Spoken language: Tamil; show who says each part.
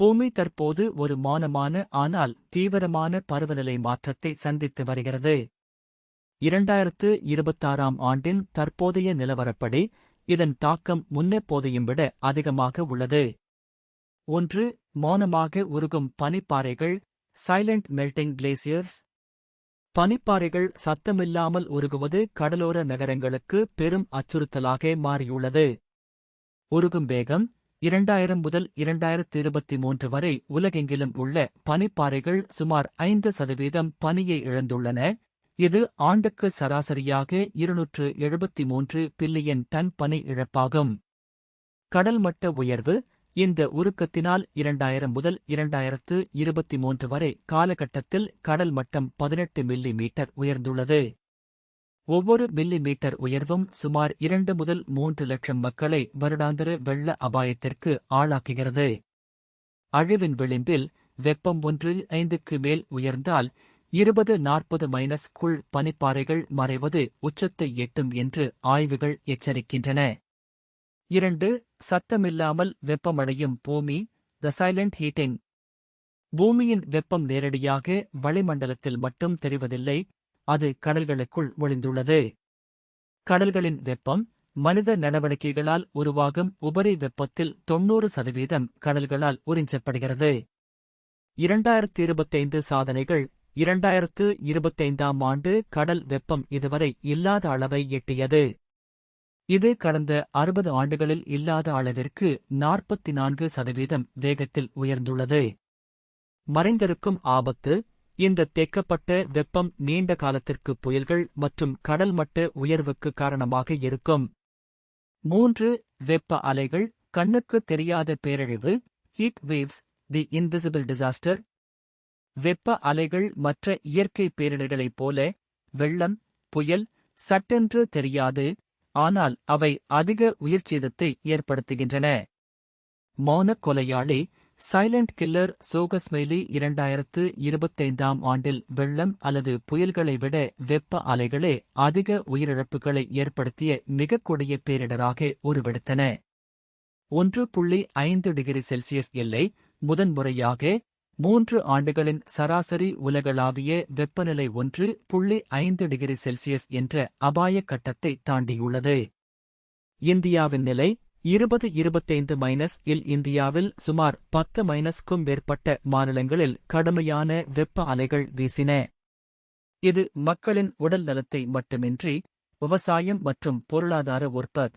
Speaker 1: பூமி தற்போது ஒரு மோனமான ஆனால் தீவிரமான பருவநிலை மாற்றத்தை சந்தித்து வருகிறது. இரண்டாயிரத்து இருபத்தாறாம் ஆண்டின் தற்போதைய நிலவரப்படி இதன் தாக்கம் முன்னெப்போதையும் விட அதிகமாக உள்ளது. ஒன்று மௌனமாக உருகும் பனிப்பாறைகள் சைலண்ட் மெல்டிங் கிளேசியர்ஸ் பனிப்பாறைகள் சத்தமில்லாமல் உருகுவது கடலோர நகரங்களுக்கு பெரும் அச்சுறுத்தலாக மாறியுள்ளது. உருகும் வேகம் இரண்டாயிரம் முதல் இரண்டாயிரத்து இருபத்தி மூன்று வரை உலகெங்கிலும் உள்ள பனிப்பாறைகள் சுமார் ஐந்து சதவீதம் பனியை இழந்துள்ளன. இது ஆண்டுக்கு சராசரியாக இருநூற்று எழுபத்தி மூன்று பில்லியன் டன் பனி இழப்பாகும். கடல் மட்ட உயர்வு இந்த உருக்கத்தினால் இரண்டாயிரம் முதல் இரண்டாயிரத்து இருபத்தி மூன்று வரை காலகட்டத்தில் கடல் மட்டம் பதினெட்டு மில்லி மீட்டர் உயர்ந்துள்ளது. ஒவ்வொரு மில்லி மீட்டர் உயர்வும் சுமார் இரண்டு முதல் மூன்று லட்சம் மக்களை வருடாந்திர வெள்ள அபாயத்திற்கு ஆளாக்குகிறது. அழிவின் விளிம்பில் வெப்பம் ஒன்று ஐந்துக்கு மேல் உயர்ந்தால் இருபது நாற்பது மைனஸ் குள் பனிப்பாறைகள் மறைவது உச்சத்தை எட்டும் என்று ஆய்வுகள் எச்சரிக்கின்றன. இரண்டு சத்தமில்லாமல் வெப்பமடையும் பூமி த சைலண்ட் ஹீட்டிங் பூமியின் வெப்பம் நேரடியாக வளிமண்டலத்தில் மட்டும் தெரிவதில்லை அது கடல்களுக்குள் ஒளிந்துள்ளது. கடல்களின் வெப்பம் மனித நடவடிக்கைகளால் உருவாகும் உபரி வெப்பத்தில் தொன்னூறு சதவீதம் கடல்களால் உறிஞ்சப்படுகிறது. இரண்டாயிரத்து இருபத்தைந்து சாதனைகள் இரண்டாயிரத்து இருபத்தைந்தாம் ஆண்டு கடல் வெப்பம் இதுவரை இல்லாத அளவை எட்டியது. இது கடந்த அறுபது ஆண்டுகளில் இல்லாத அளவிற்கு நாற்பத்தி நான்கு சதவீதம் வேகத்தில் உயர்ந்துள்ளது. மறைந்திருக்கும் ஆபத்து இந்த தேக்கப்பட்ட வெப்பம் நீண்ட காலத்திற்கு புயல்கள் மற்றும் கடல் மட்ட உயர்வுக்கு காரணமாக இருக்கும். மூன்று வெப்ப அலைகள் கண்ணுக்கு தெரியாத பேரழிவு heat waves the invisible disaster வெப்ப அலைகள் மற்ற இயற்கை பேரிடர்களைப் போல வெள்ளம் புயல் சட்டென்று தெரியாது ஆனால் அவை அதிக உயிர்ச்சேதத்தை ஏற்படுத்துகின்றன. மௌன கொலையாளி சைலண்ட் கில்லர் சோகஸ்மெய்லி இரண்டாயிரத்து இருபத்தைந்தாம் ஆண்டில் வெள்ளம் அல்லது புயல்களை விட வெப்ப அலைகளே அதிக உயிரிழப்புகளை ஏற்படுத்திய மிகக் கொடிய பேரிடராக உருவெடுத்தன. ஒன்று புள்ளி ஐந்து டிகிரி செல்சியஸ் எல்லை முதன்முறையாக மூன்று ஆண்டுகளின் சராசரி உலகளாவிய வெப்பநிலை ஒன்று புள்ளி ஐந்து டிகிரி செல்சியஸ் என்ற அபாய கட்டத்தை தாண்டியுள்ளது. இந்தியாவின் நிலை இருபது இருபத்தைந்து மைனஸ் இல் இந்தியாவில் சுமார் பத்து மைனஸ்க்கும் மேற்பட்ட மாநிலங்களில் கடுமையான வெப்ப அலைகள் வீசின. இது மக்களின் உடல் நலத்தை மட்டுமின்றி விவசாயம் மற்றும் பொருளாதார உற்பத்